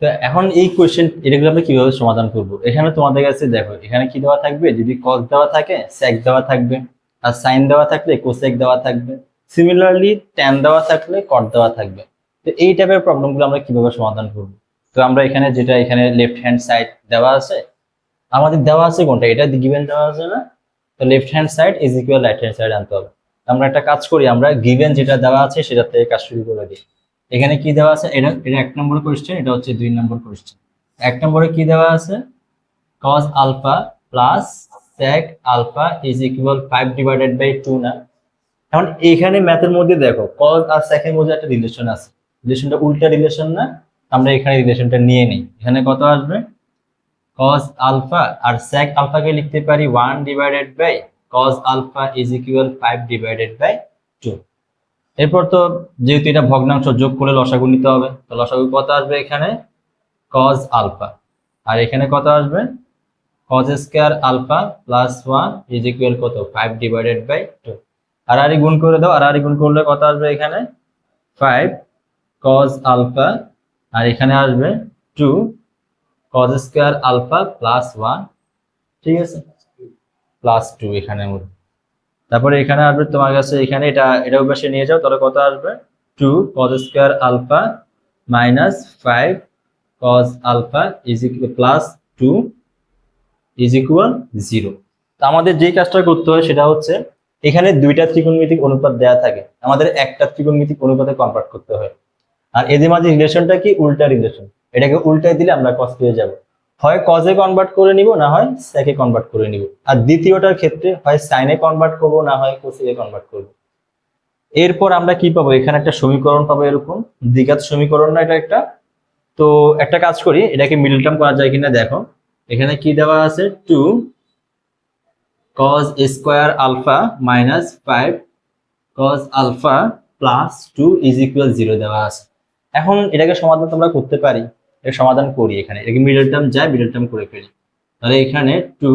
তো এখন এই কোয়েশ্চেন এটাগুলো আমরা কীভাবে সমাধান করব? এখানে তোমাদের কাছে দেখো, এখানে কি দেওয়া থাকবে? যদি কস দেওয়া থাকে সেক দেওয়া থাকবে। আর সাইন দেওয়া থাকলে কোসেক দেওয়া থাকবে। সিমিলারলি ট্যান দেওয়া থাকলে কট দেওয়া থাকবে। তো এই টাইপের প্রবলেমগুলো আমরা কীভাবে সমাধান করব? তো আমরা এখানে যেটা এখানে লেফট হ্যান্ড সাইড দেওয়া আছে, আমাদের দেওয়া আছে কোনটা? এটা গিভেন দেওয়া আছে না? তো left hand side is equal right hand side আনতে হবে। আমরা একটা কাজ করি, আমরা গিভেন যেটা দেওয়া আছে সেটা থেকে কাজ শুরু করে দিই। এখানে কি দেওয়া আছে? এটা এটা এক নম্বর কোয়েশ্চেন এটা হচ্ছে দুই নম্বর কোয়েশ্চেন এক নম্বরে কি দেওয়া আছে? cos alpha plus sec alpha is equal five divided by two না। এখন এখানে ম্যাথের মধ্যে দেখো, cos আর sec এর মধ্যে একটা রিলেশন আছে। রিলেশনটা উল্টা রিলেশন না আমরা এখানে রিলেশনটা নিয়ে নিই। এখানে কত আসবে? cos আলফা আর sec আলফাকে লিখতে পারি one divided by cos alpha is equal five divided by two এরপর তো যেহেতু এটা ভগ্নাংশ যোগ করে লসাগু নিতে হবে, তো লসাগু কত আসবে এখানে? cos আলফা আর এখানে কত আসবে? Cos square alpha plus one is equal কত? ফাইভ ডিভাইডেড বাই টু আর আর গুণ করে দাও, আর আর গুণ করলে কত আসবে এখানে? ফাইভ কজ আলফা আর এখানে আসবে two cos square alpha plus one ঠিক আছে? প্লাস টু এখানে। মধ্যে তারপরে এখানে আসবে তোমার কাছে এখানে এটা এটা পাশে নিয়ে যাও, তাহলে কত আসবে? Two cos square alpha minus five cos alpha is plus two is equal zero তো আমাদের যে কাজটা করতে হয় সেটা হচ্ছে, এখানে দুইটা ত্রিকোণমিতিক অনুপাত দেয়া থাকে, আমাদের একটা ত্রিকোণমিতিক অনুপাতে কনভার্ট করতে হয়। আর এদের মাঝে রিলেশনটা কি? উল্টা রিলেশন এটাকে উল্টায় দিলে আমরা কস পেয়ে যাব। হয় কজে কনভার্ট করে নিব, না হয় সেকে কনভার্ট করে নিব। আর দ্বিতীয়টার ক্ষেত্রে হয় সাইনে কনভার্ট করব, না হয় কোসিকে কনভার্ট করব। এরপর আমরা কি পাবো? এখানে একটা সমীকরণ পাবো এরকম। দ্বিঘাত সমীকরণ না এটা একটা? তো একটা কাজ করি, এটাকে মিডল টার্ম করা যায় কিনা দেখো। এখানে কি দেওয়া আছে? Two cos square alpha minus five cos alpha plus two is equal zero দেওয়া আছে। এখন এটাকে সমাধান তোমরা করতে পারি। এটা সমাধান করি এখানে। এটাকে মিডল টার্ম যায় মিডল টার্ম করে ফেলি। তাহলে এখানে টু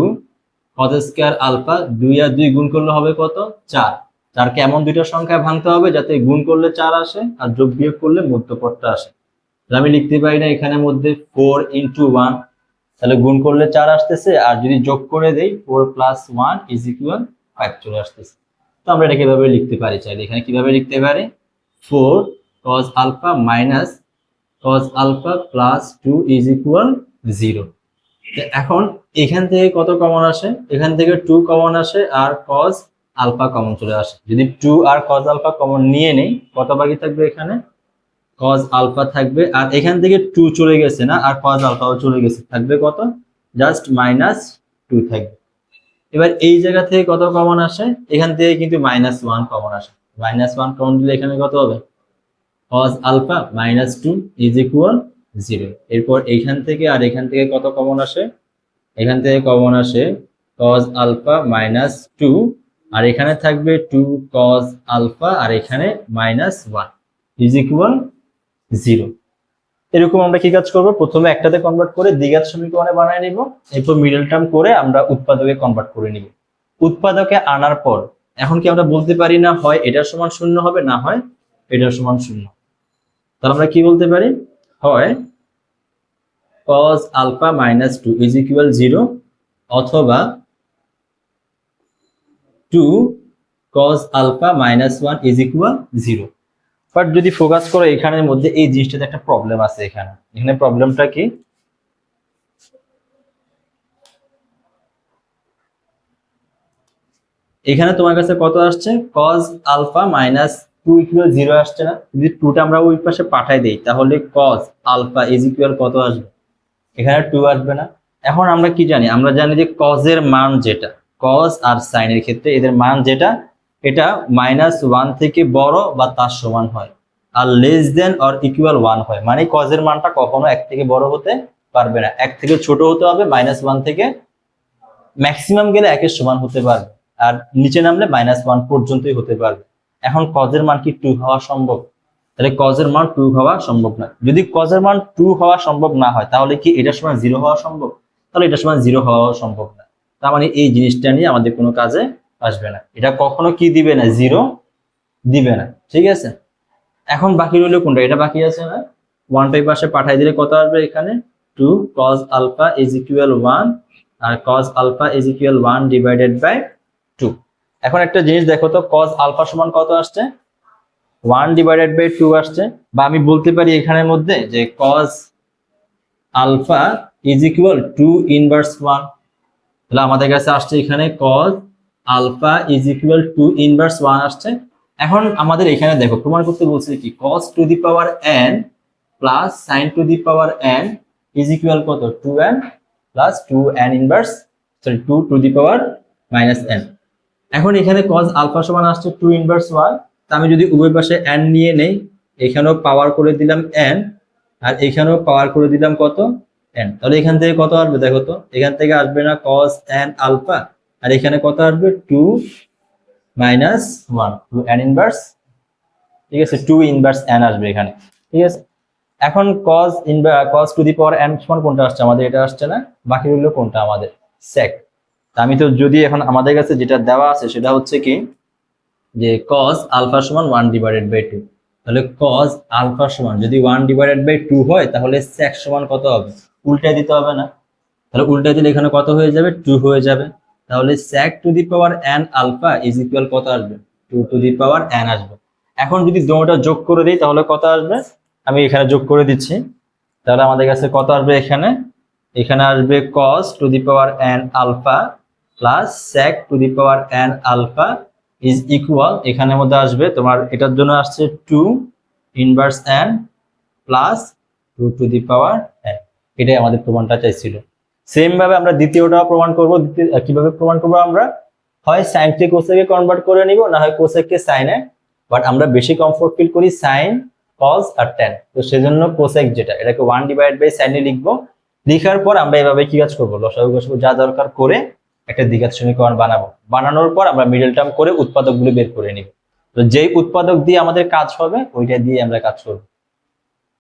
cos স্কোয়ার আলফা দুই আর দুই গুণ করলে হবে কত? চার। চারকে এমন দুইটা সংখ্যা ভাঙতে হবে যাতে গুণ করলে চার আসে আর যোগ বিয়োগ করলে মধ্যপদটা আসে। তাহলে আমি লিখতে পারি না এখানে মধ্যে ফোর ইন্টু ওয়ান তাহলে গুণ করলে চার আসতেছে আর যদি যোগ করে দেই four plus one is equal five চলে আসতেছে। তো আমরা এটা কীভাবে লিখতে পারি চাইলে? এখানে কীভাবে লিখতে পারি? Four cos alpha minus cos alpha plus two is equal zero এখন এখান থেকে কত কমন আসে? এখান থেকে টু কমন আসে আর cos আলফা কমন চলে আসে। যদি টু আর cos আলফা কমন নিয়ে নেই, কত বাকি থাকবে এখানে? cos আলফা থাকবে আর এখান থেকে টু চলে গেছে না, আর cos আলফাও চলে গেছে। থাকবে কত? জাস্ট মাইনাস টু থাকবে। এবার এই জায়গা থেকে কত কমন আসে? এখান থেকে কিন্তু মাইনাস ওয়ান কমন আসে। মাইনাস ওয়ান কমন দিলে এখানে কত হবে? Cos alpha minus two is equal zero এরপর এইখান থেকে আর এখান থেকে কত কমন আসে? এখান থেকে কমন আসে cos আলফা মাইনাস টু আর এখানে থাকবে টু cos আলফা আর এখানে minus one is equal zero এরকম আমরা কি কাজ করব? প্রথমে একটাতে কনভার্ট করে দ্বিঘাত সমীকরণে বানায় নিব। এরপর মিডল টার্ম করে আমরা উৎপাদকে কনভার্ট করে নিব। উৎপাদকে আনার পর, এখন কি আমরা বলতে পারি না হয় এটার সমান শূন্য হবে না হয় এটার সমান শূন্য। তাহলে আমরা কি বলতে পারি? হয় cos alpha minus two is equal zero অথবা two cos alpha minus one is equal zero but যদি ফোকাস করো, এখানের মধ্যে এই জিনিসটাতে একটা প্রবলেম আছে এখানে। এখানে প্রবলেমটা কি? এখানে তোমার কাছে কত আসছে? cos alpha minus two equal zero আসছে না? যদি টুটা আমরা ওই পাশে পাঠাই দেই, তাহলে cos আলফা ইজ ইকুয়াল কত আসবে? এখানে টু আসবে না। এখন আমরা কি জানি? আমরা জানি যে এর মান যেটা, cos আর এর ক্ষেত্রে এদের মান যেটা, এটা মাইনাস ওয়ান থেকে বড় বা তার সমান হয়, আর less than or equal one হয়। মানে এর মানটা কখনো এক থেকে বড় হতে পারবে না। এক থেকে ছোট হতে হবে মাইনাস ওয়ান থেকে ম্যাক্সিমাম গেলে একের সমান হতে পারবে, আর নিচে নামলে মাইনাস ওয়ান পর্যন্তই হতে পারবে। এখন কজের মান কি টু হওয়া সম্ভব? তাহলে কজের মান টু হওয়া সম্ভব না। যদি কজের মান টু হওয়া সম্ভব না হয়, তাহলে কি এটার সময় জিরো হওয়া সম্ভব? তাহলে এটার সময় জিরো হওয়া সম্ভব না। তার মানে এই জিনিসটা নিয়ে আমাদের কোনো কাজে আসবে না। এটা কখনো কি দিবে না? জিরো দিবে না। ঠিক আছে? এখন বাকি রইল কোনটা? এটা বাকি আছে না? ওয়ানটা এই পাশে পাঠাই দিলে কত আসবে এখানে? Two cos alpha is equal one R cos alpha is equal one divided by এখন একটা জিনিস দেখো তো কজ আলফা সমান কত আসছে? ওয়ান ডিভাইডেড বাই টু আসছে। বা আমি বলতে পারি এখানের মধ্যে যে cos alpha is equal two inverse one তাহলে আমাদের কাছে আসছে এখানে cos alpha is equal two inverse one আসছে। এখন আমাদের এখানে দেখো, প্রমাণ করতে বলছে কি cos to the power n plus sine to the power n is equal কত? Two n plus two n inverse sorry two to the power minus n এখন এখানে কজ আলফা সমান আসছে টু ইনভার্স ওয়ান তা আমি যদি উভয় পাশে এন নিয়ে নেই, এখানেও পাওয়ার করে দিলাম এন আর এখানেও পাওয়ার করে দিলাম কত? এন তাহলে এখান থেকে কত আসবে দেখো তো? এখান থেকে আসবে না কজ এন আলফা, আর এখানে কত আসবে? Two minus one two n inverse ঠিক আছে টু ইনভার্স এন আসবে এখানে, ঠিক আছে? এখন cos inverse cos to the power n সমান কোনটা আসছে আমাদের? এটা আসছে না? বাকি রইল কোনটা? আমাদের সেক তা আমি তো যদি এখন আমাদের কাছে যেটা দেওয়া আছে, সেটা হচ্ছে কি, যে কজ আলফা সমান ওয়ান ডিভাইডেড বাই টু তাহলে কজ আলফা সমান, যদি ওয়ান ডিভাইডেড বাই টু হয়, তাহলে সেক সমান কত হবে? উল্টাই দিতে হবে না। তাহলে উল্টাই দিলে এখানে কত হয়ে যাবে? টু হয়ে যাবে। তাহলে sec to the power n alpha is equal কত আসবে? Two to the power n আসবে। এখন যদি দোনোটা যোগ করে দিই, তাহলে কত আসবে? আমি এখানে যোগ করে দিচ্ছি। তাহলে আমাদের কাছে কত আসবে এখানে? এখানে আসবে cos to the power n alpha plus sec to the power n alpha is equal এখানের মধ্যে আসবে, তোমার এটার জন্য আসছে two inverse n plus two to the power n এটাই আমাদের প্রমাণটা চাইছিল। সেম ভাবে আমরা দ্বিতীয়টা প্রমাণ করব কীভাবে প্রমাণ করব আমরা? হয় সাইন থেকে কোসেকে কনভার্ট করে নিব, না হয় কোসেককে সাইনে বাট আমরা বেশি কমফোর্ট ফিল করি সাইন কজ আর টেন তো সেজন্য কোসেক যেটা, এটাকে ওয়ান ডিভাইড বাই সাইনে লিখব। লিখার পর আমরা এভাবে কি কাজ করব? লসাগু যা দরকার করে একটা দ্বিঘাত সমীকরণ বানাবো। বানানোর পর আমরা মিডল টার্ম করে উৎপাদকগুলো বের করে নিব। তো যেই উৎপাদক দিয়ে আমাদের কাজ হবে, ওইটা দিয়ে আমরা কাজ করব।